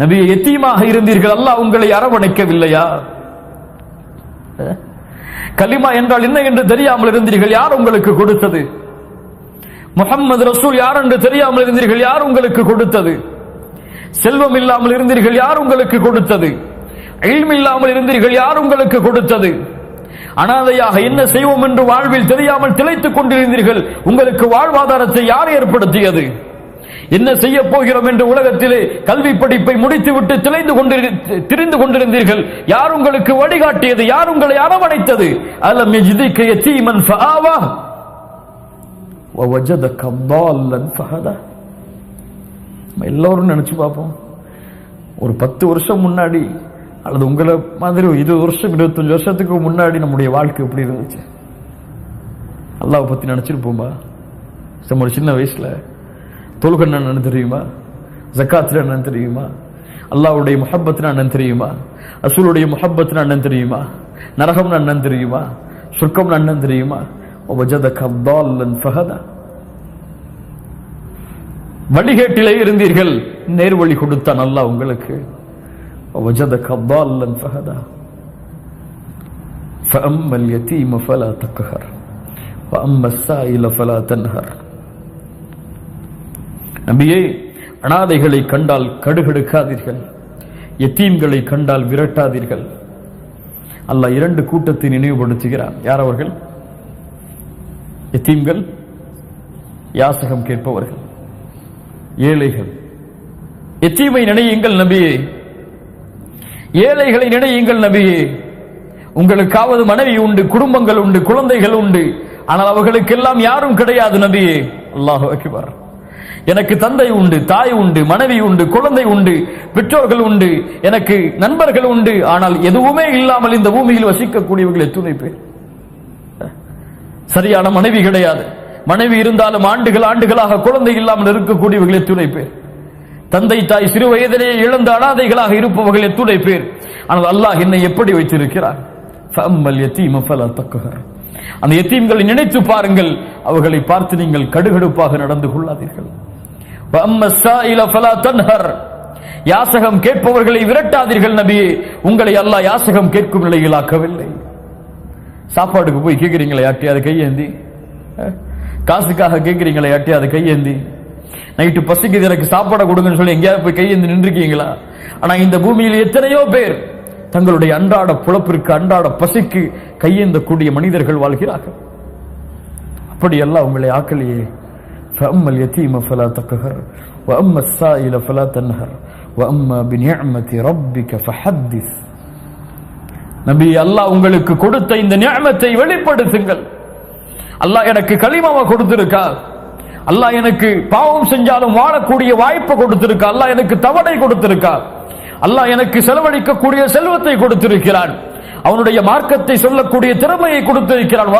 நபியை எத்தீமாக இருந்தீர்கள்? அல்லாஹ் உங்களை அரவணைக்கவில்லையா? கலிமா என்றால் என்ன என்று தெரியாமல் இருந்தீர்கள்? யார் உங்களுக்கு கொடுத்தது? முகம்மது ரசூல் யார் என்று தெரியாமல் இருந்தீர்கள்? யார் உங்களுக்கு கொடுத்தது? செல்வம் இல்லாமல் இருந்தீர்கள்? யார் உங்களுக்கு கொடுத்தது? இல்ம் இல்லாமல் இருந்தீர்கள்? யார் உங்களுக்கு கொடுத்தது? அனாதையாக என்ன செய்வோம் என்று வாழ்வில் தெரியாமல் திளைத்துக் கொண்டிருந்தீர்கள்? உங்களுக்கு வாழ்வாதாரத்தை யார் ஏற்படுத்தியது? என்ன செய்ய போகிறோம் என்று உலகத்திலே கல்வி படிப்பை முடித்துவிட்டு திளைந்து கொண்டிரு திரிந்து கொண்டிருந்தீர்கள் யார் உங்களுக்கு வழிகாட்டியது யார் உங்களை அரவணைத்தது அலம் யஜ்திக யதீமன் ஃபஆவா ووجدك ضالا فهدى நம்ம எல்லோரும் நினைச்சு பார்ப்போம் ஒரு பத்து வருஷம் முன்னாடி அல்லது உங்களை மாதிரி ஒரு இருபது வருஷம் இருபத்தஞ்சு வருஷத்துக்கு முன்னாடி நம்முடைய வாழ்க்கை எப்படி இருந்துச்சு அல்லாஹ் பத்தி நினைச்சிருப்போமா நம்ம ஒரு சின்ன வயசுல தொழுகன் என்னன்னு தெரியுமா ஜக்காத்துல என்னன்னு தெரியுமா அல்லாஹ்வுடைய முஹப்பத்னா என்னன்னு தெரியுமா ரசூலுடைய முஹப்பத்னா என்னன்னு தெரியுமா நரகம்னா என்னன்னு தெரியுமா சொர்க்கம்னா என்னன்னு தெரியுமா وَوَجَدَكَ ضَالًّا فَهَدَى வழிகேட்டிலே இருந்தீர்கள் நேர்வழி கொடுத்தான் அல்லாஹ் உங்களுக்கு وَوَجَدَكَ ضَالًّا فَهَدَى فَأَمَّا الْيَتِيمَ فَلَا تَقْهَرْ وَأَمَّا السَّائِلَ فَلَا تَنْهَرْ நம்பியே அனாதைகளை கண்டால் கடுகெடுக்காதீர்கள். எத்தீம்களை கண்டால் விரட்டாதீர்கள். அல்ல இரண்டு கூட்டத்தை நினைவுபடுத்துகிறான். யார் அவர்கள்? எத்தீம்கள் யாசகம் கேட்பவர்கள். ஏழைகள். எத்தீமை நினையுங்கள் நபியே. ஏழைகளை நினையுங்கள் நபியே. உங்களுக்காவது மனைவி உண்டு குடும்பங்கள் உண்டு குழந்தைகள் உண்டு. ஆனால் அவர்களுக்கெல்லாம் யாரும் கிடையாது நபியே. அல்லாஹ் அக்பர். எனக்கு தந்தை உண்டு தாய் உண்டு மனைவி உண்டு குழந்தை உண்டு பெற்றோர்கள் உண்டு எனக்கு நண்பர்கள் உண்டு. ஆனால் எதுவுமே இல்லாமல் இந்த பூமியில் வசிக்கக்கூடியவர்கள் எத்துணை பேர்? சரியான மனைவி கிடையாது. மனைவி இருந்தாலும் ஆண்டுகள் ஆண்டுகளாக குழந்தை இல்லாமல் இருக்கக்கூடியவர்கள் எத்துணை பேர்? தந்தை தாய் சிறு வயதிலேயே இழந்த அனாதைகளாக இருப்பவர்கள் எத்துணை பேர்? ஆனால் அல்லாஹ் என்னை எப்படி வைத்திருக்கிறார்? ஃபஅம்மல் யதீம ஃபலா அந்த எத்தீம்களை நினைத்து பாருங்கள். அவர்களை பார்த்து நீங்கள் கடுகடுப்பாக நடந்து கொள்ளாதீர்கள். யாசகம் கேட்பவர்களை விரட்டாதீர்கள் நபியே உங்களை அல்லாஹ் யாசகம் கேட்கும் நிலையில் ஆக்கவில்லை. சாப்பாடுக்கு போய் கேட்குறீங்களா அதை கையேந்தி காசுக்காக காசுக்காக கேட்குறீங்களா அதை கையேந்தி நைட்டு பசிக்குது எனக்கு சாப்பாடை கொடுங்கன்னு சொல்லி எங்கேயாவது போய் கையேந்தி நின்றுருக்கீங்களா? ஆனா இந்த பூமியில் எத்தனையோ பேர் தங்களுடைய அன்றாட புலப்பிற்கு அன்றாட பசிக்கு கையேந்தக்கூடிய மனிதர்கள் வாழ்கிறார்கள் அப்படியெல்லாம் உங்களை ஆக்கலையே فأما اليتيم فلا تقهر وأما السائل فلا تنهر وأما بنعمة ربك فحدث நபி அல்லாஹ் உங்களுக்கு கொடுத்த இந்த நியமத்தை வெளிப்படுத்துங்கள் அல்லாஹ் எனக்கு களிமாவை கொடுத்திருக்கா அல்லாஹ் எனக்கு பாவம் செஞ்சாலும் வாழக்கூடிய வாய்ப்பை கொடுத்திருக்கா அல்லாஹ் எனக்கு தவணை கொடுத்திருக்கா அல்லாஹ் எனக்கு செலவழிக்கக்கூடிய செல்வத்தை கொடுத்திருக்கிறான். அவனுடைய மார்க்கத்தை சொல்லக்கூடிய திறமையை கொடுத்திருக்கிறான்.